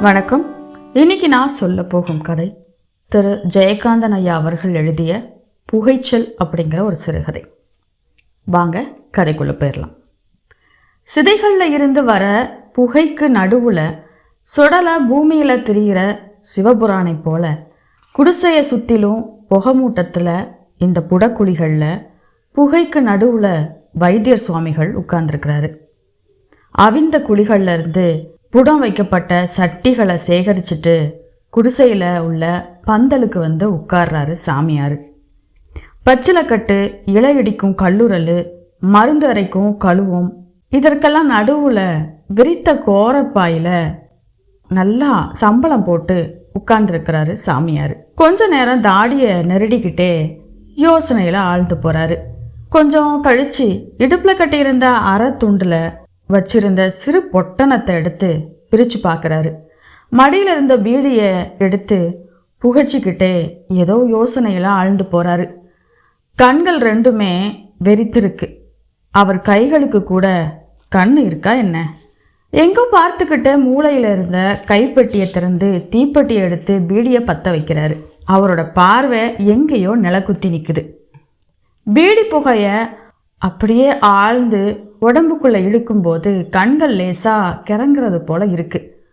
வணக்கம். இன்னைக்கு நான் சொல்ல போகும் கதை திரு. ஜெயகாந்தன் ஐயா அவர்கள் எழுதிய புகைச்சல் அப்படிங்கிற ஒரு சிறுகதை. வாங்க கதைக்குள்ள போயிடலாம் சிதைகளில் இருந்து வர புகைக்கு நடுவில் சொடலை பூமியில் திரிகிற சிவபுராணை போல குடிசையை சுற்றிலும் புகமூட்டத்தில் இந்த புடக்குழிகளில் புகைக்கு நடுவில் வைத்தியர் சுவாமிகள் உட்கார்ந்துருக்கிறாரு. அவிந்த குழிகள்லேருந்து புடம் வைக்கப்பட்ட சட்டிகளை சேகரிச்சுட்டு குடிசையில் உள்ள பந்தலுக்கு வந்து உட்கார்றாரு சாமியார். பச்சிலக்கட்டு இலை இடிக்கும் கல்லுரல் மருந்து அரைக்கும் கழுவும் இதற்கெல்லாம் நடுவில் விரித்த கோரப்பாயில் நல்லா சம்பளம் போட்டு உட்கார்ந்துருக்கிறாரு சாமியார். கொஞ்ச நேரம் தாடியை நெருடிக்கிட்டே யோசனையில் ஆழ்ந்து போகிறாரு கொஞ்சம் கழிச்சு இடுப்பில் கட்டியிருந்த அரை துண்டில் வச்சிருந்த சிறு பொட்டணத்தை எடுத்து பிரித்து பார்க்குறாரு. மடியில் இருந்த பீடியை எடுத்து புகைச்சிக்கிட்டே ஏதோ யோசனையெல்லாம் ஆழ்ந்து போகிறாரு கண்கள் ரெண்டுமே வெறித்திருக்கு. அவர் கைகளுக்கு கூட கண் இருக்கா என்ன? எங்கோ பார்த்துக்கிட்ட மூளையில் இருந்த கைப்பெட்டியை திறந்து தீப்பெட்டியை எடுத்து பீடியை பற்ற வைக்கிறாரு. அவரோட பார்வை எங்கேயோ நிலக்குத்தி நிற்குது பீடி புகையை அப்படியே ஆழ்ந்து உடம்புக்குள்ளே இழுக்கும்போது கண்கள் லேசாக கிறங்குறது போல இருக்கு.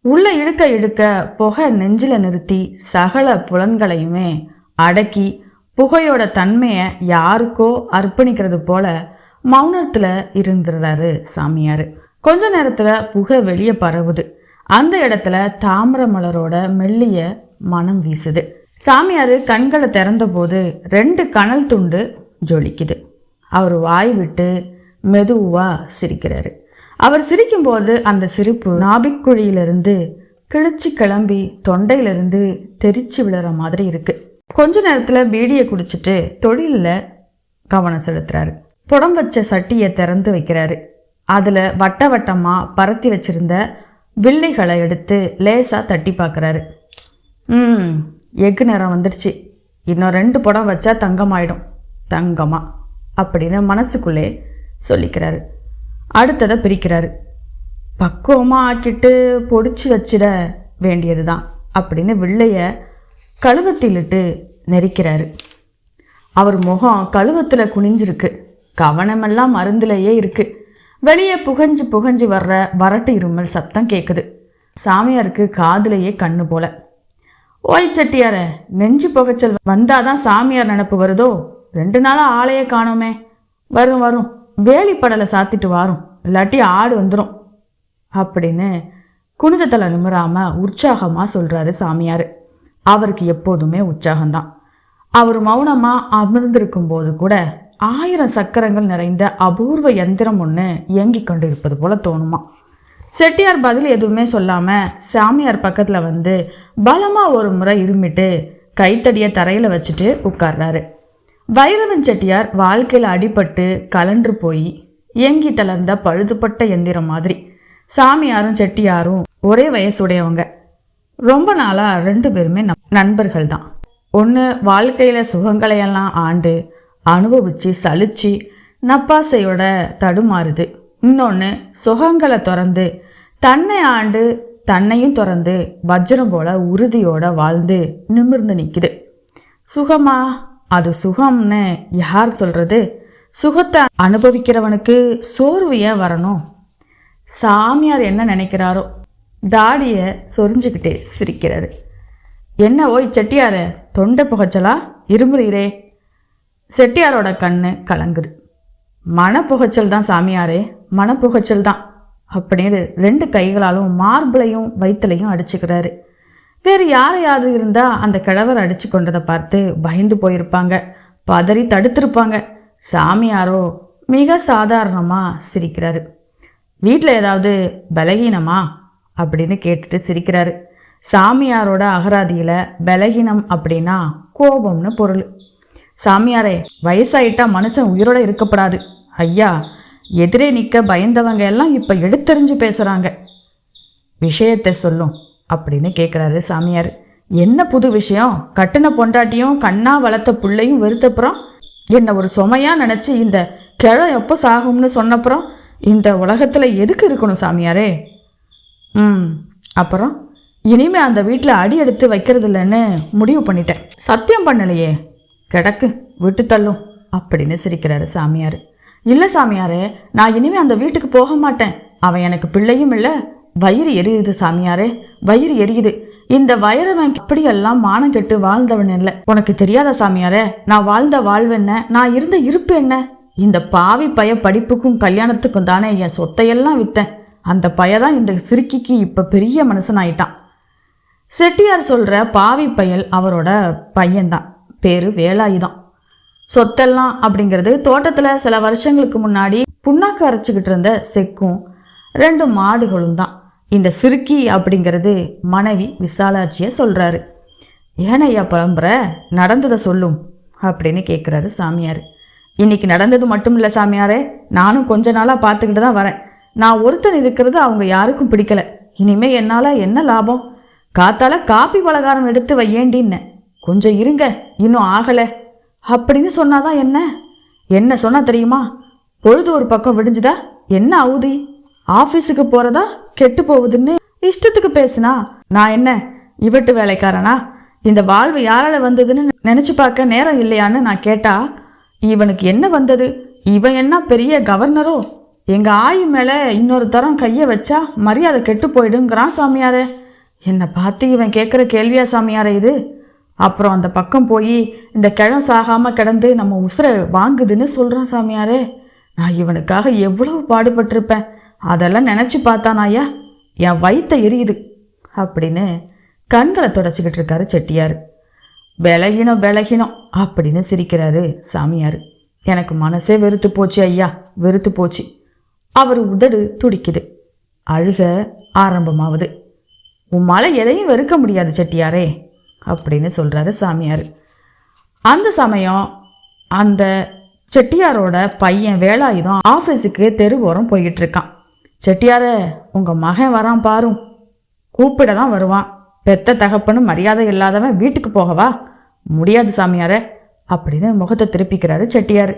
உள்ள இழுக்க இழுக்க புகை நெஞ்சில் நிறுத்தி சகல புலன்களையுமே அடக்கி புகையோட தன்மையை யாருக்கோ அர்ப்பணிக்கிறது போல மௌனத்தில் இருந்துடுறாரு சாமியார். கொஞ்ச நேரத்தில் புகை வெளியே பரவுது. அந்த இடத்துல தாமர மலரோட மெல்லிய மனம் வீசுது. சாமியார் கண்களை திறந்தபோது ரெண்டு கனல் துண்டு ஜொலிக்குது. அவர் வாய் விட்டு மெதுவாக சிரிக்கிறாரு. அவர் சிரிக்கும்போது அந்த சிரிப்பு நாபிக்குழியிலிருந்து கிழிச்சு கிளம்பி தொண்டையிலிருந்து தெரிச்சு விழுற மாதிரி இருக்கு. கொஞ்ச நேரத்தில் பீடியை குடிச்சிட்டு தொழிலில் கவனம் செலுத்துறாரு. புடம் வச்ச சட்டியை திறந்து வைக்கிறாரு. அதில் வட்ட வட்டமாக பரத்தி வச்சிருந்த வில்லைகளை எடுத்து லேசாக தட்டி பார்க்குறாரு ம் எக்கு நேரம் வந்துடுச்சு இன்னும் ரெண்டு புடம் வச்சா தங்கமாயிடும். தங்கமா. அப்படின்னு மனசுக்குள்ளே சொல்லிக்கிறாரு. அடுத்ததை பிரிக்கிறாரு. பக்குவமாக ஆக்கிட்டு பொடிச்சு வச்சிட வேண்டியது தான் அப்படின்னு வில்லைய கழுவத்திலிட்டு நெரிக்கிறாரு. அவர் முகம் கழுவத்தில் குனிஞ்சிருக்கு. கவனமெல்லாம் மருந்திலேயே இருக்குது வெளியே புகஞ்சு புகஞ்சு வர்ற வரட்டு இருமல் சத்தம் கேட்குது சாமியாருக்கு காதுலேயே கண்ணு போல. ஓய் செட்டியார நெஞ்சு புகைச்சல் வந்தாதான் சாமியார் நினப்பு வருதோ? ரெண்டு நாளாக ஆளையே காணோமே. வரும் வரும். வேலிப்படலை சாத்திட்டு வாரும். இல்லாட்டி ஆடு வந்துடும் அப்படின்னு குனிஞ்சத்தலை நிமிராம உற்சாகமாக சொல்கிறாரு சாமியார். அவருக்கு எப்போதுமே உற்சாகம்தான். அவர் மௌனமாக அமர்ந்திருக்கும் போது கூட ஆயிரம் சக்கரங்கள் நிறைந்த அபூர்வ யந்திரம் ஒன்று இயங்கி கொண்டு இருப்பது போல தோணுமா? செட்டியார் பதில் எதுவுமே சொல்லாமல் சாமியார் பக்கத்தில் வந்து பலமாக ஒரு முறை இருமிட்டு கைத்தடியை தரையில் வச்சுட்டு உட்கார்றாரு. வைரவன் செட்டியார் வாழ்க்கையில் அடிபட்டு கலன்று போய் இயங்கி தளர்ந்த பழுதுபட்ட எந்திரம் மாதிரி. சாமியாரும் செட்டியாரும் ஒரே வயசுடையவங்க. ரொம்ப நாளாக ரெண்டு பேருமே நம் நண்பர்கள் தான். ஒன்று வாழ்க்கையில் சுகங்களையெல்லாம் ஆண்டு அனுபவித்து சலிச்சு நப்பாசையோட தடுமாறுது. இன்னொன்று சுகங்களை திறந்து தன்னை ஆண்டு தன்னையும் திறந்து வஜ்ரம் போல உறுதியோட வாழ்ந்து நிமிர்ந்து நிற்குது சுகமா? அது சுகம்னு யார் சொல்கிறது சுகத்தை அனுபவிக்கிறவனுக்கு சோர்வு ஏன் வரணும்? சாமியார் என்ன நினைக்கிறாரோ தாடியை சொரிஞ்சுக்கிட்டே சிரிக்கிறாரு. என்ன ஓய் செட்டியார தொண்டை புகைச்சலா? இருமுறீரே. செட்டியாரோட கண்ணு கலங்குது. மனப்புகைச்சல் தான் சாமியாரே மனப்புகைச்சல் தான். அப்படின்னு ரெண்டு கைகளாலும் மார்பிளையும் வயிற்றுலையும் அடிச்சுக்கிறாரு. வேறு யாரையாவது இருந்தால் அந்த கிழவர் அடிச்சு கொண்டதை பார்த்து பயந்து போயிருப்பாங்க. பதறி தடுத்திருப்பாங்க. சாமியாரோ மிக சாதாரணமாக சிரிக்கிறாரு. வீட்டில் ஏதாவது பலகீனமா? அப்படின்னு கேட்டுட்டு சிரிக்கிறாரு. சாமியாரோட அகராதியில் பலகீனம் அப்படின்னா கோபம்னு பொருள். சாமியாரே வயசாயிட்டா மனுஷன் உயிரோட இருக்கப்படாது ஐயா எதிரே நிற்க பயந்தவங்க எல்லாம் இப்போ எடுத்தெறிஞ்சு பேசுகிறாங்க விஷயத்தை சொல்லும். அப்படின்னு கேட்குறாரு சாமியார். என்ன புது விஷயம்? கட்டின பொண்டாட்டியும் கண்ணா வளர்த்த பிள்ளையும் வெறுத்தப்புறம் என்னை ஒரு சுமையாக நினச்சி இந்த கிழ எப்போ சாகும்னு சொன்னப்புறம் இந்த உலகத்தில் எதுக்கு இருக்கணும் சாமியாரே? ம் அப்புறம் இனிமே அந்த வீட்டில் அடி எடுத்து வைக்கிறது இல்லைன்னு முடிவு பண்ணிட்டேன். சத்தியம் பண்ணலையே. கிடக்கு விட்டு தள்ளும் அப்படின்னு சிரிக்கிறாரு சாமியார். இல்லை சாமியாரே நான் இனிமே அந்த வீட்டுக்கு போக மாட்டேன். அவன் எனக்கு பிள்ளையும் இல்லை வயிறு எரியுது சாமியாரே வயிறு எரியுது. இந்த வயிறவன் அப்படியெல்லாம் மானம் கெட்டு வாழ்ந்தவன் இல்லை உனக்கு தெரியாத சாமியாரே நான் வாழ்ந்த வாழ்வு என்ன? நான் இருந்த இருப்பு என்ன? இந்த பாவி பய படிப்புக்கும் கல்யாணத்துக்கும் தானே என் சொத்தையெல்லாம் வித்தேன். அந்த பயதான் இந்த சிறுக்கிக்கு இப்போ பெரிய மனுஷனாயிட்டான். செட்டியார் சொல்கிற பாவி பயல் அவரோட பையன்தான். பேர் வேலாயுதம். சொத்தெல்லாம் அப்படிங்கிறது தோட்டத்தில் சில வருஷங்களுக்கு முன்னாடி புண்ணாக்கு அரைச்சிக்கிட்டு இருந்த செக்கும் ரெண்டு மாடுகளும் தான் இந்த சிறுக்கி அப்படிங்கிறது மனைவி விசாலாட்சியை சொல்கிறாரு ஏனையா புலம்புற நடந்ததை சொல்லும் அப்படின்னு கேட்குறாரு சாமியார். இன்றைக்கி நடந்தது மட்டும் இல்லை சாமியாரே நானும் கொஞ்ச நாளாக பார்த்துக்கிட்டு தான் வரேன். நான் ஒருத்தன் இருக்கிறது அவங்க யாருக்கும் பிடிக்கல. இனிமே என்னால் என்ன லாபம்? காத்தால காப்பி பலகாரம் எடுத்து வையேண்டின்னேன் கொஞ்சம் இருங்க இன்னும் ஆகலை. அப்படின்னு சொன்னாதான் என்ன? என்ன சொன்னால் தெரியுமா? பொழுது ஒரு பக்கம் விடிஞ்சுதா? என்ன ஆகுதி ஆஃபீஸுக்கு போகிறதா கெட்டு போகுதுன்னு இஷ்டத்துக்கு பேசுனா நான் என்ன இவட்டு வேலைக்காரனா? இந்த வாழ்வு யாரால வந்ததுன்னு நினச்சி பார்க்க நேரம் இல்லையான்னு நான் கேட்டா இவனுக்கு என்ன வந்தது? இவன் என்ன பெரிய கவர்னரோ? எங்கள் ஆயி மேலே இன்னொரு தரம் கையை வச்சா மரியாதை கெட்டு போயிடுங்கிறான் சாமியாரே. என்னை பார்த்து இவன் கேட்குற கேள்வியா சாமியாரே இது? அப்புறம் அந்த பக்கம் போய் இந்த கிழம் சாகாமல் கிடந்து நம்ம உசுரை வாங்குதுன்னு சொல்கிறான் சாமியாரே. நான் இவனுக்காக எவ்வளவு பாடுபட்டிருப்பேன். அதெல்லாம் நினச்சி பார்த்தானாயா என் வயித்த எரியுது. அப்படின்னு கண்களை தொடச்சிக்கிட்டு இருக்காரு செட்டியார். விலகினோம் விலகினோம் அப்படின்னு சிரிக்கிறாரு சாமியார். எனக்கு மனசே வெறுத்து போச்சு ஐயா வெறுத்து போச்சு. அவர் உதடு துடிக்குது. அழுக ஆரம்பமாகுது உம்மால் எதையும் வெறுக்க முடியாது செட்டியாரே அப்படின்னு சொல்கிறாரு சாமியார். அந்த சமயம் அந்த செட்டியாரோட பையன் வேலாயுதம் ஆஃபீஸுக்கு தெரு ஓரம் போய்கிட்டு இருக்கான். செட்டியாரே உங்கள் மகன் வரான் பாரும் கூப்பிட தான் வருவான். பெத்த தகப்பன்னு மரியாதை இல்லாதவன் வீட்டுக்கு போகவா? முடியாது சாமியாரே அப்படின்னு முகத்தை திருப்பிக்கிறாரு செட்டியார்.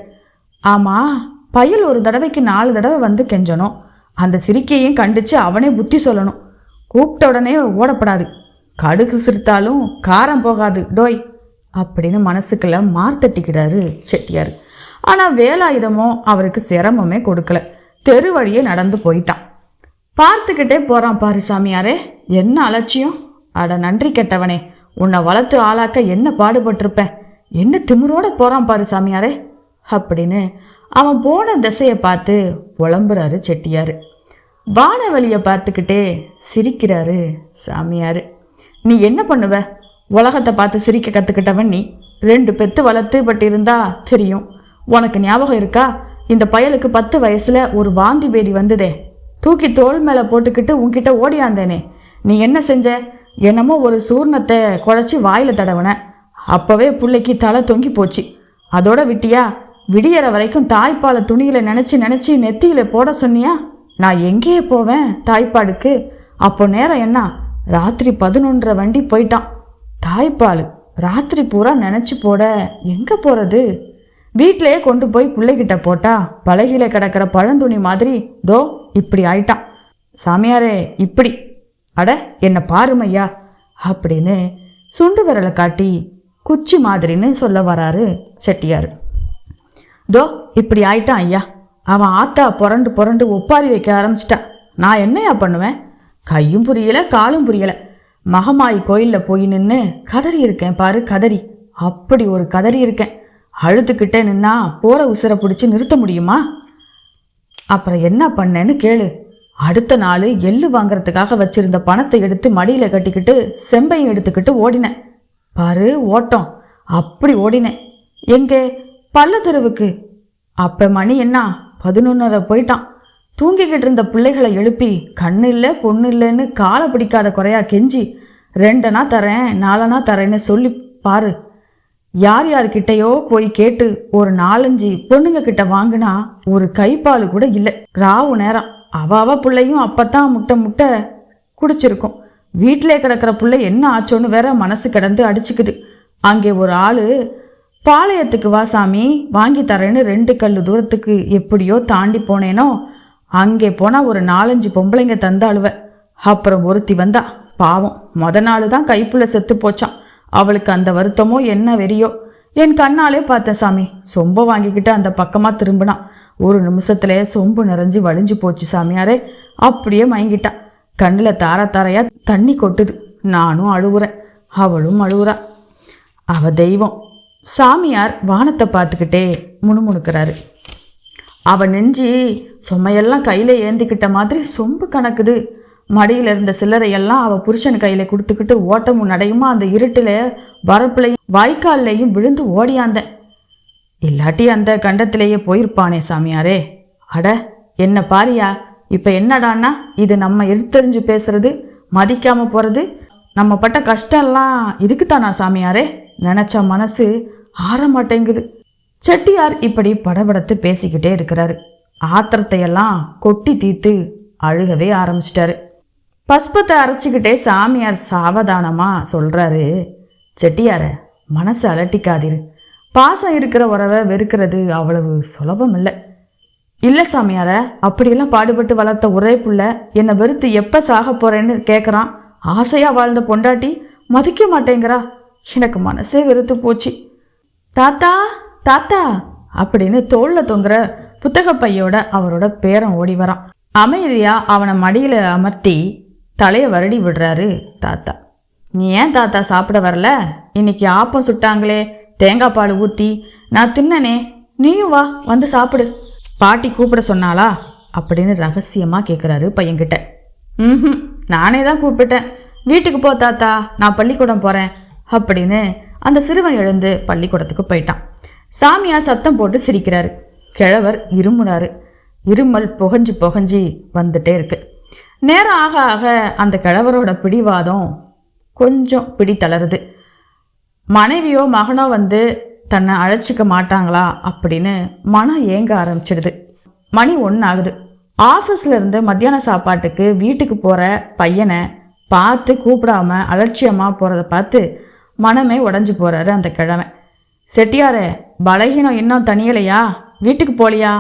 ஆமாம் பையல் ஒரு தடவைக்கு நாலு தடவை வந்து கெஞ்சணும். அந்த சிரிக்கையும் கண்டிச்சு அவனே புத்தி சொல்லணும். கூப்பிட்ட உடனே ஓடப்படாது. கடுகு சிரித்தாலும் காரம் போகாது. டோய் அப்படின்னு மனசுக்குள்ள மார்த்தட்டிக்கிறாரு செட்டியார். ஆனால் வேலாயுதமோ அவருக்கு சிரமமே கொடுக்கல. தெரு வழியே நடந்து போயிட்டான். பார்த்துக்கிட்டே போகிறான் பாரு சாமியாரே என்ன அலட்சியம்? அட நன்றி கெட்டவனே உன்னை வளர்த்து ஆளாக்க என்ன பாடுபட்டிருப்பேன்? என்ன திமிரோட போகிறான் பாரு சாமியாரே அப்படின்னு அவன் போன திசையை பார்த்து புலம்புறாரு செட்டியார். வானவழியை பார்த்துக்கிட்டே சிரிக்கிறாரு சாமியார். நீ என்ன பண்ணுவ? உலகத்தை பார்த்து சிரிக்க கற்றுக்கிட்டவன் நீ. ரெண்டு பெத்து வளர்த்து பட்டு இருந்தா தெரியும். உனக்கு ஞாபகம் இருக்கா? இந்த பயலுக்கு பத்து வயசுல ஒரு வாந்தி பேதி வந்ததே. தூக்கி தோல் மேலே போட்டுக்கிட்டு உன்கிட்ட ஓடியாந்தேனே. நீ என்ன செஞ்ச? என்னமோ ஒரு சூர்ணத்தை குழச்சி வாயில தடவுன. அப்பவே பிள்ளைக்கு தலை தொங்கி போச்சு. அதோட விட்டியா? விடியற வரைக்கும் தாய்ப்பாலை துணியில நினைச்சு நினைச்சு நெத்தியில போட சொன்னியா? நான் எங்கேயே போவேன் தாய்ப்பாடுக்கு அப்போ நேரம் என்ன? ராத்திரி பதினொன்றரை வண்டி போயிட்டான். தாய்ப்பால் ராத்திரி பூரா நினச்சி போட எங்கே போகிறது வீட்டிலேயே கொண்டு போய் பிள்ளைகிட்ட போட்டா பலகையில கிடக்கிற பழந்துணி மாதிரி தோ இப்படி ஆயிட்டான். சாமியாரே இப்படி. அட என்னை பாருமையா. அப்படின்னு சுண்டு விரலை காட்டி குச்சி மாதிரின்னு சொல்ல வராரு செட்டியார். தோ இப்படி ஆயிட்டான் ஐயா. அவன் ஆத்தா புரண்டு புரண்டு ஒப்பாரி வைக்க ஆரம்பிச்சிட்டான். நான் என்னையா பண்ணுவேன்? கையும் புரியல காலும் புரியல. மகமாயி கோயிலில் போய் நின்று கதறி இருக்கேன் பாரு கதறி. அப்படி ஒரு கதறி இருக்கேன். அழுதுகிட்டே நின்னா போகிற உசுரை பிடிச்சி நிறுத்த முடியுமா? அப்புறம் என்ன பண்ணேன்னு கேளு. அடுத்த நாள் எள்ளு வாங்குறதுக்காக வச்சிருந்த பணத்தை எடுத்து மடியில் கட்டிக்கிட்டு செம்பையும் எடுத்துக்கிட்டு ஓடினேன். பாரு ஓட்டம். அப்படி ஓடினேன். எங்கே? பள்ளத்தெருவுக்கு. அப்போ மணி என்ன? பதினொன்னரை போயிட்டான். தூங்கிக்கிட்டு இருந்த பிள்ளைகளை எழுப்பி கண்ணு இல்லை பொண்ணு இல்லைன்னு காலை பிடிக்காத குறையா கெஞ்சி ரெண்டனா தரேன் நாலனா தரேன்னு சொல்லி பாரு. யார் யார்கிட்டயோ போய் கேட்டு ஒரு நாலஞ்சு பொண்ணுங்க கிட்ட வாங்கினா ஒரு கைப்பால் கூட இல்லை. ராவு நேரம். அவாவ பிள்ளையும் அப்பத்தான் முட்டை முட்டை குடிச்சிருக்கும். வீட்டிலே கிடக்கிற பிள்ளை என்ன ஆச்சோன்னு வேற மனசு கிடந்து அடிச்சுக்குது. அங்கே ஒரு ஆள் பாளையத்துக்கு வா சாமி வாங்கி தரேன்னு ரெண்டு கல் தூரத்துக்கு எப்படியோ தாண்டி போனேனோ அங்கே போனால் ஒரு நாலஞ்சு பொம்பளைங்க தந்தாளுவ. அப்புறம் ஒருத்தி வந்தா. பாவம் மொத நாள் தான் கைப்புள்ள செத்து போச்சான் அவளுக்கு அந்த வருத்தமோ என்ன வெறியோ? என் கண்ணாலே பார்த்தேன் சாமி சொம்ப வாங்கிக்கிட்டு அந்த பக்கமாக திரும்பினான் ஒரு நிமிஷத்துல சொம்பு நிறைஞ்சு வலிஞ்சு போச்சு சாமியாரே. அப்படியே மயங்கிட்டான் கண்ணில் தார தாரையா தண்ணி கொட்டுது. நானும் அழுவுறேன். அவளும் அழுவுறா. அவ தெய்வம். சாமியார் வானத்தை பார்த்துக்கிட்டே முணுமுணுக்கிறாரு. அவ நெஞ்சு சுமையெல்லாம் கையில் ஏந்திக்கிட்ட மாதிரி சொம்பு கணக்குது. மடியில் இருந்த சில்லறையெல்லாம் அவள் புருஷன் கையில் கொடுத்துக்கிட்டு ஓட்டமும் நடையுமா அந்த இருட்டில் வரப்புலையும் வாய்க்கால்லையும் விழுந்து ஓடியாந்தேன் இல்லாட்டி அந்த கண்டத்திலேயே போயிருப்பானே சாமியாரே. அட என்ன பாரியா? இப்போ என்னடான்னா இது நம்ம எடுத்தறிஞ்சு பேசுறது மதிக்காமல் போகிறது நம்ம பட்ட கஷ்டம்லாம் இதுக்குத்தானா சாமியாரே? நினச்ச மனசு ஆற மாட்டேங்குது. செட்டியார் இப்படி படபடத்து பேசிக்கிட்டே இருக்கிறாரு. ஆத்திரத்தையெல்லாம் கொட்டி தீர்த்து அழுகவே ஆரம்பிச்சிட்டாரு. பஸ்பத்தை அரைச்சிக்கிட்டே சாமியார் சாவதானமாக சொல்கிறாரு செட்டியார மனசை அலட்டிக்காதீரு. பாசம் இருக்கிற உறவை வெறுக்கிறது அவ்வளவு சுலபம் இல்லை இல்லை சாமியார அப்படியெல்லாம் பாடுபட்டு வளர்த்த ஒரே புள்ள என்னை வெறுத்து எப்போ சாக போகிறேன்னு கேட்குறான் ஆசையாக வாழ்ந்த பொண்டாட்டி மதிக்க மாட்டேங்கிறா. எனக்கு மனசே வெறுத்து போச்சு. தாத்தா தாத்தா அப்படின்னு தோளில் தொங்குற புத்தக பையோட அவரோட பேரன் ஓடி வரான். அமைதியாக அவனை மடியில் அமர்த்தி தலையை வருடி விடுறாரு தாத்தா. நீ ஏன் தாத்தா சாப்பிட வரல? இன்னைக்கு ஆப்பம் சுட்டாங்களே தேங்காய் பால் ஊற்றி நான் தின்னனே நீயும் வா வந்து சாப்பிடு. பாட்டி கூப்பிட சொன்னாளா? அப்படின்னு ரகசியமாக கேட்குறாரு பையன்கிட்ட. ம் நானே தான் கூப்பிட்டேன். வீட்டுக்கு போ தாத்தா நான் பள்ளிக்கூடம் போகிறேன் அப்படின்னு அந்த சிறுவன் எழுந்து பள்ளிக்கூடத்துக்கு போயிட்டான். சாமியார் சத்தம் போட்டு சிரிக்கிறாரு. கிழவர் இருமுறாரு. இருமல் புகஞ்சு புகஞ்சு வந்துட்டே இருக்குது நேரம் ஆக ஆக அந்த கிழவரோட பிடிவாதம் கொஞ்சம் பிடி தளருது. மனைவியோ மகனோ வந்து தன்னை அழைச்சிக்க மாட்டாங்களா அப்படின்னு மனம் ஏங்க ஆரம்பிச்சிடுது. மணி ஒன்று ஆகுது ஆஃபீஸில் இருந்து மத்தியான சாப்பாட்டுக்கு வீட்டுக்கு போகிற பையனை பார்த்து கூப்பிடாம அலட்சியமாக போகிறத பார்த்து மனமே உடஞ்சி போகிறாரு அந்த கிழமை. செட்டியாரே பலகீனம் இன்னும் தனியலையா வீட்டுக்கு போலியா?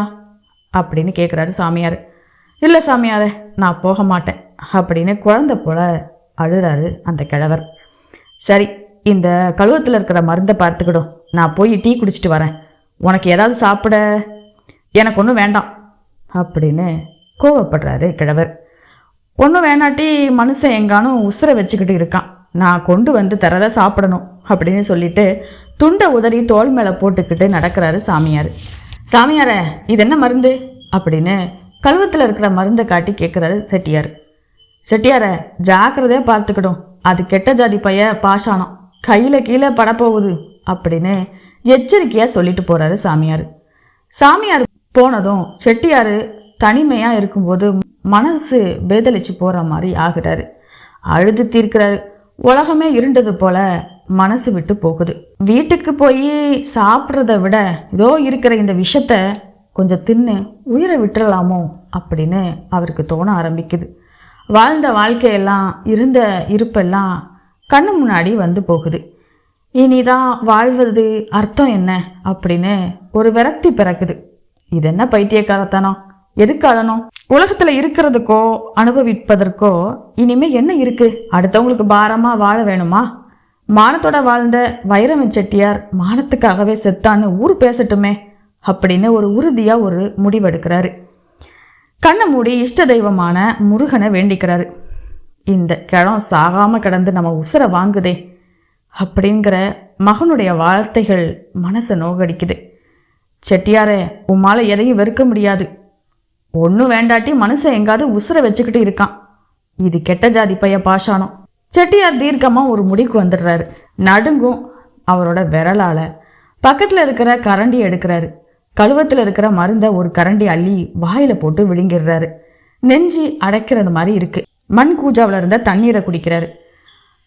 அப்படின்னு கேட்குறாரு சாமியார். இல்லை சாமியாரே நான் போக மாட்டேன். அப்படின்னு குழந்தை போல அழுறாரு அந்த கிழவர். சரி இந்த கழுவத்தில் இருக்கிற மருந்தை பார்த்துக்கிடும் நான் போய் டீ குடிச்சிட்டு வரேன். உனக்கு ஏதாவது சாப்பிட? எனக்கு ஒன்றும் வேண்டாம். அப்படின்னு கோவப்படுறாரு கிழவர். ஒன்றும் வேணாட்டி மனுஷன் எங்கானும் உசுரை வச்சுக்கிட்டு இருக்கான். நான் கொண்டு வந்து தரதை சாப்பிடணும் அப்படின்னு சொல்லிட்டு துண்டை உதறி தோல் மேலே போட்டுக்கிட்டு நடக்கிறாரு சாமியார். சாமியாரே இது என்ன மருந்து? அப்படின்னு கழுவத்தில் இருக்கிற மருந்தை காட்டி கேட்குறாரு செட்டியார். செட்டியாரை ஜாக்கிரதையாக பார்த்துக்கிடும் அது கெட்ட ஜாதி பைய பாஷானம் கையில் கீழே படப்போகுது அப்படின்னு எச்சரிக்கையாக சொல்லிட்டு போகிறாரு சாமியார். சாமியார் போனதும் செட்டியார் தனிமையாக இருக்கும்போது மனசு பேதலிச்சு போகிற மாதிரி ஆகுறாரு. அழுது தீர்க்கிறாரு. உலகமே இருண்டது போல மனசு விட்டு போகுது. வீட்டுக்கு போய் சாப்பிட்றத விட இதோ இருக்கிற இந்த விஷத்தை கொஞ்சம் தின்னு உயிரை விட்டுறலாமோ அப்படின்னு அவருக்கு தோண ஆரம்பிக்குது. வாழ்ந்த வாழ்க்கையெல்லாம் இருந்த இருப்பெல்லாம் கண்ணு முன்னாடி வந்து போகுது. இனிதான் வாழ்வது அர்த்தம் என்ன அப்படின்னு ஒரு விரக்தி பிறக்குது. இது என்ன பைத்தியக்காரத்தனம்? எதுக்கு அழணும்? இருக்கிறதுக்கோ அனுபவிப்பதற்கோ இனிமே என்ன இருக்கு? அடுத்தவங்களுக்கு பாரமாக வாழ வேணுமா? மானத்தோட வாழ்ந்த வைரம செட்டியார் மானத்துக்காகவே செத்தான்னு ஊர் பேசட்டுமே. அப்படின்னு ஒரு உறுதியாக ஒரு முடிவெடுக்கிறாரு. கண்ணை மூடி இஷ்ட தெய்வமான முருகனை வேண்டிக்கிறாரு. இந்த கிழம் சாகாமல் கிடந்து நம்ம உசுரை வாங்குதே அப்படிங்கிற மகனுடைய வார்த்தைகள் மனசை நோகடிக்குது. செட்டியாரே உம்மால் எதையும் வெறுக்க முடியாது. ஒன்றும் வேண்டாட்டி மனுஷன் எங்காவது உசுரை வச்சுக்கிட்டு இருக்கான். இது கெட்ட ஜாதி பைய பாஷானம் செட்டியார் தீர்க்கமாக ஒரு முடிக்கு வந்துடுறாரு. நடுங்கும் அவரோட விரலால் பக்கத்தில் இருக்கிற கரண்டி எடுக்கிறாரு. கழுவத்தில் இருக்கிற மருந்தை ஒரு கரண்டி அள்ளி வாயில் போட்டு விழுங்கிடுறாரு. நெஞ்சு அடைக்கிறது மாதிரி இருக்கு. மண் கூஜாவில் இருந்த தண்ணீரை குடிக்கிறாரு.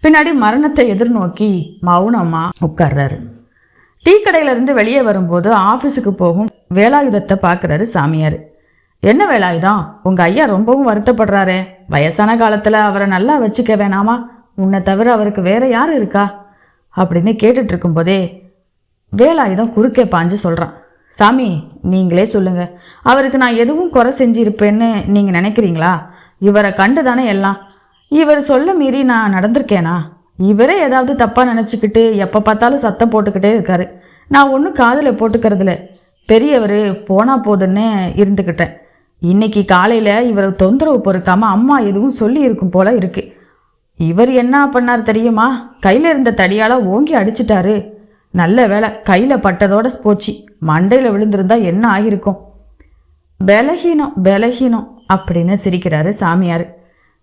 பின்னாடி மரணத்தை எதிர்நோக்கி மௌனமாக உட்கார்றாரு. டீ கடையிலேருந்து வெளியே வரும்போது ஆஃபீஸுக்கு போகும் வேலாயுதத்தை பார்க்குறாரு சாமியார். என்ன வேலாயுதம்? உங்கள் ஐயா ரொம்பவும் வருத்தப்படுறாரே. வயசான காலத்தில் அவரை நல்லா வச்சுக்க வேணாமா? உன்னை தவிர அவருக்கு வேற யார் இருக்கா? அப்படின்னு கேட்டுட்டு இருக்கும்போதே வேலாயுதம் குறுக்கே பாஞ்சு சொல்கிறான் சாமி நீங்களே சொல்லுங்கள் அவருக்கு நான் எதுவும் குறை செஞ்சிருப்பேன்னு நீங்கள் நினைக்கிறீங்களா? இவரை கண்டு தானே எல்லாம்? இவர் சொல்ல மீறி நான் நடந்திருக்கேனா? இவரே ஏதாவது தப்பாக நினச்சிக்கிட்டு எப்போ பார்த்தாலும் சத்தம் போட்டுக்கிட்டே இருக்காரு. நான் ஒன்றும் காதில் போட்டுக்கிறதுல பெரியவர் போனால் போதுன்னு இருந்துக்கிட்டேன் இன்னைக்கு காலையில் இவரை தொந்தரவு பொறுக்காமல் அம்மா எதுவும் சொல்லி இருக்கும் போல இருக்குது இவர் என்ன பண்ணார் தெரியுமா? கையில் இருந்த தடியால் ஓங்கி அடிச்சிட்டாரு. நல்ல வேலை கையில் பட்டதோட போச்சு. மண்டையில் விழுந்திருந்தா என்ன ஆகியிருக்கும்? பலகீனம் பலகீனம் அப்படின்னு சிரிக்கிறாரு சாமியார்.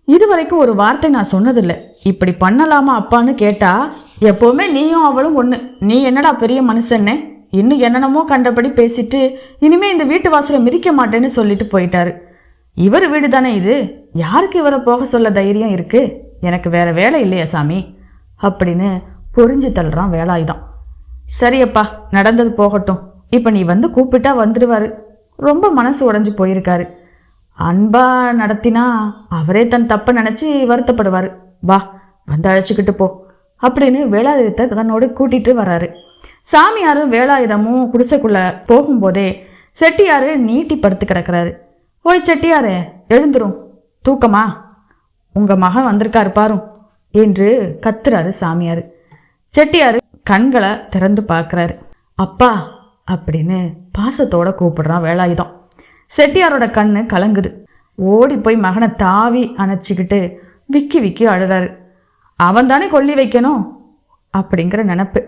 இதுவரைக்கும் ஒரு வார்த்தை நான் சொன்னதில்லை. இப்படி பண்ணலாமா அப்பான்னு கேட்டா எப்போவுமே நீயும் அவளும் ஒன்று நீ என்னடா பெரிய மனுஷன்னு? இன்னும் என்னென்னமோ கண்டபடி பேசிட்டு இனிமே இந்த வீட்டு வாசலை மிதிக்க மாட்டேன்னு சொல்லிட்டு போயிட்டாரு. இவர் வீடு தானே இது? யாருக்கு இவரை போக சொல்ல தைரியம் இருக்கு? எனக்கு வேற வேலை இல்லையா சாமி? அப்படின்னு புரிஞ்சு தள்ளுறான் வேலாயுதம். சரியப்பா நடந்தது போகட்டும். இப்போ நீ வந்து கூப்பிட்டா வந்துடுவாரு ரொம்ப மனசு உடஞ்சி போயிருக்காரு. அன்பா நடத்தினா அவரே தன் தப்பை நினச்சி வருத்தப்படுவார். வா வந்து அழைச்சிக்கிட்டு போ அப்படின்னு வேலாயுதத்தை தன்னோடு கூட்டிகிட்டு வராரு. சாமியாரும் வேலாயுதமும் குடிசைக்குள்ளே போகும்போதே செட்டியார் நீட்டி படுத்து கிடக்கிறாரு. ஓய் செட்டியாரே எழுந்துரும். தூக்கமா? உங்கள் மகன் வந்திருக்காரு பாரும் என்று கத்துறாரு சாமியார். செட்டியார் கண்களை திறந்து பார்க்குறாரு. அப்பா அப்படின்னு பாசத்தோட கூப்பிடுறான் வேலாயுதம். செட்டியாரோட கண்ணு கலங்குது. ஓடி போய் மகனை தாவி அணைச்சிக்கிட்டு விக்கி விக்கி அழுறாரு. அவன் தானே கொல்லி வைக்கணும்? அப்படிங்கிற நினப்பு.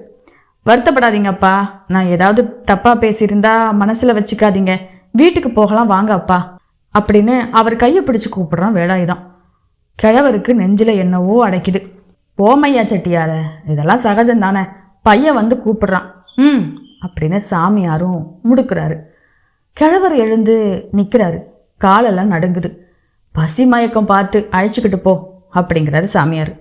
வருத்தப்படாதீங்கப்பா. நான் ஏதாவது தப்பாக பேசியிருந்தா மனசில் வச்சுக்காதீங்க. வீட்டுக்கு போகலாம் வாங்க அப்பா அப்படின்னு அவர் கையை பிடிச்சி கூப்பிடுறான் வேலாயுதம். கிழவருக்கு நெஞ்சில் என்னவோ அடைக்குது. போமையா செட்டியார இதெல்லாம் சகஜம் தானே பையன் வந்து கூப்பிடுறான். ம் அப்படின்னு சாமியாரும் முடுக்கிறாரு. கிழவர் எழுந்து நிற்கிறாரு காலெல்லாம் நடுங்குது. பசி மயக்கம் பார்த்து அழைச்சிக்கிட்டு போ அப்படிங்கிறாரு சாமியார்.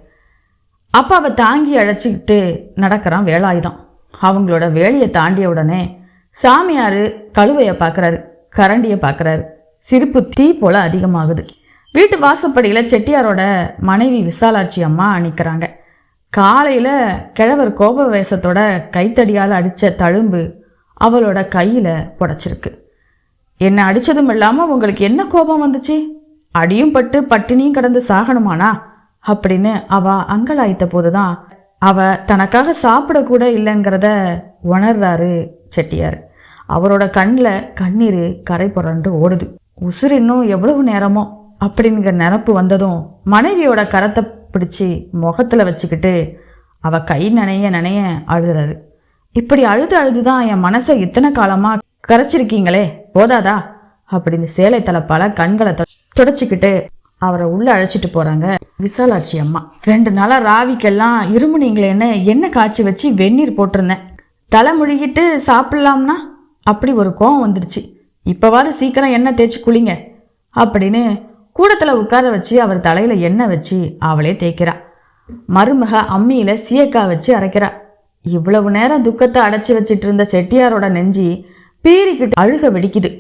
அப்பாவை தாங்கி அழைச்சிக்கிட்டு நடக்கிறான் வேலாயுதம். அவங்களோட வேலையை தாண்டிய உடனே சாமியார் கழுவையை பார்க்குறாரு கரண்டியை பார்க்குறாரு. சிரிப்பு தீ போல் அதிகமாகுது. வீட்டு வாசப்படியில் செட்டியாரோட மனைவி விசாலாட்சி அம்மா நிற்கிறாங்க காலையில் கிழவர் கோப வேஷத்தோட கைத்தடியால் அடித்த தழும்பு அவளோட கையில் புடச்சிருக்கு. என்னை அடித்ததும் இல்லாமல் உங்களுக்கு என்ன கோபம் வந்துச்சு? அடியும் பட்டு பட்டினியும் கடந்து சாகணுமானா? அப்படின்னு அவ அங்கலாய்த்த போது தான் அவ தனக்காக சாப்பிடக்கூட இல்லைங்கிறத உணர்றாரு செட்டியார். அவரோட கண்ணில் கண்ணீர் கரை புரண்டு ஓடுது. உசுர் இன்னும் எவ்வளவு நேரமோ? அப்படிங்கிற நினப்பு வந்ததும் மனைவியோட கரத்தை பிடிச்சி முகத்தில் வச்சுக்கிட்டு அவள் கை நனைய நனைய அழுதுறாரு. இப்படி அழுது அழுது தான் என் மனசை இத்தனை காலமாக கரைச்சிருக்கீங்களே போதாதா? அப்படின்னு சேலை தலைப்பால கண்களை துடைச்சிக்கிட்டு அவரை உள்ள அழைச்சிட்டு போறாங்க விசாலாட்சி அம்மா. ரெண்டு நாளா ராவிக்கெல்லாம் இருமுனிங்களேன்னு எண்ணெய் காய்ச்சி வச்சு வெந்நீர் போட்டிருந்தேன். தலை முழுகிட்டு சாப்பிடலாம்னா? அப்படி ஒரு கோவம் வந்துடுச்சு இப்போவாது சீக்கிரம் எண்ணெய் தேய்ச்சி குளிங்க அப்படின்னு கூடத்தில் உட்கார வச்சு அவர் தலையில் எண்ணெய் வச்சு அவளே தேய்க்கிறா. மருமக அம்மியில் சீயக்காய் வச்சு அரைக்கிறா. இவ்வளவு நேரம் துக்கத்தை அடைச்சி வச்சிட்டு இருந்த செட்டியாரோட நெஞ்சி பீறிக்கிட்டு அழுக வெடிக்குது.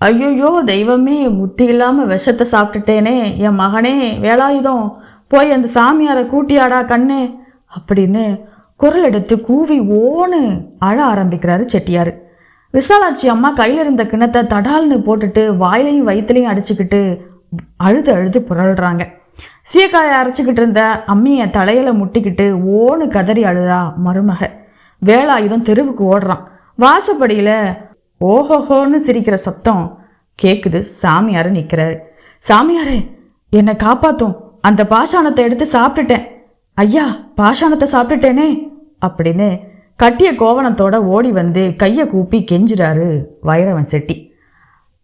ஐயோயோ தெய்வமே புத்தி இல்லாமல் விஷத்தை சாப்பிட்டுட்டேனே என் மகனே வேலாயுதம் போய் அந்த சாமியாரை கூட்டியாடா கண்ணு அப்படின்னு குரல் எடுத்து கூவி ஓன்னு அழ ஆரம்பிக்கிறாரு செட்டியார். விசாலாட்சி அம்மா கையில் இருந்த கிணத்தை தடால்னு போட்டுட்டு வாயிலையும் வயிற்றுலையும் அடிச்சுக்கிட்டு அழுது அழுது புரள்றாங்க. சீக்காயை அரைச்சிக்கிட்டு இருந்த அம்மியை தலையில் முட்டிக்கிட்டு ஓன்னு கதறி அழுதா மருமக. வேலாயுதம் தெருவுக்கு ஓடுறான். வாசப்படியில் ஓஹோஹோன்னு சிரிக்கிற சத்தம் கேட்குது சாமியார் நிற்கிறாரு சாமியாரே என்னை காப்பாத்தும். அந்த பாஷாணத்தை எடுத்து சாப்பிட்டுட்டேன். ஐயா பாஷாணத்தை சாப்பிட்டுட்டேனே அப்படின்னு கட்டிய கோவணத்தோட ஓடி வந்து கையை கூப்பி கெஞ்சுறாரு வைரவன் செட்டி.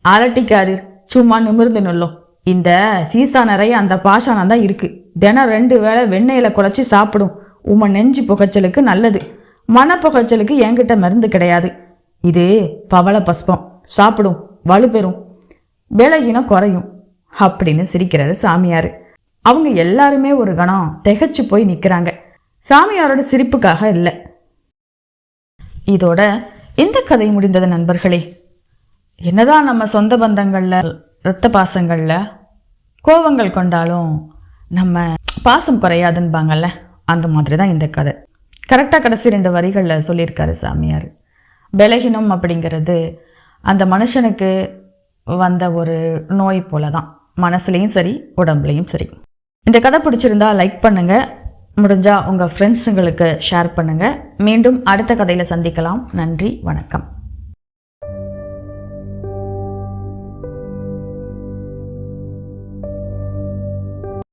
அலட்டிக்காதீர் சும்மா நிமிர்ந்து நில்லும் இந்த சீசா நிறைய அந்த பாஷானம் தான் இருக்குது தினம் ரெண்டு வேளை வெண்ணெயில் குழச்சி சாப்பிடும். உம நெஞ்சு புகைச்சலுக்கு நல்லது. மனப்புகைச்சலுக்கு என்கிட்ட மருந்து கிடையாது. இது பவள பஸ்பம். சாப்பிடும். வலுப்பெறும் விலகினம் குறையும். அப்படின்னு சிரிக்கிறாரு சாமியார். அவங்க எல்லாருமே ஒரு கணம் திகைச்சு போய் நிற்கிறாங்க சாமியாரோட சிரிப்புக்காக இல்லை. இதோட இந்த கதை முடிந்தது நண்பர்களே. என்னதான் நம்ம சொந்த பந்தங்களில் இரத்த பாசங்களில் கோவங்கள் கொண்டாலும் நம்ம பாசம் குறையாதுன்பாங்கல்ல? அந்த மாதிரி தான் இந்த கதை. கரெக்டாக கடைசி ரெண்டு வரிகளில் சொல்லியிருக்காரு சாமியார். பலகீனம் அப்படிங்கிறது அந்த மனுஷனுக்கு வந்த ஒரு நோய் போல தான் மனசுலேயும் சரி உடம்புலையும் சரி. இந்த கதை பிடிச்சிருந்தா லைக் பண்ணுங்கள் முடிஞ்சால் உங்கள் ஃப்ரெண்ட்ஸுங்களுக்கு ஷேர் பண்ணுங்கள் மீண்டும் அடுத்த கதையில் சந்திக்கலாம். நன்றி வணக்கம்.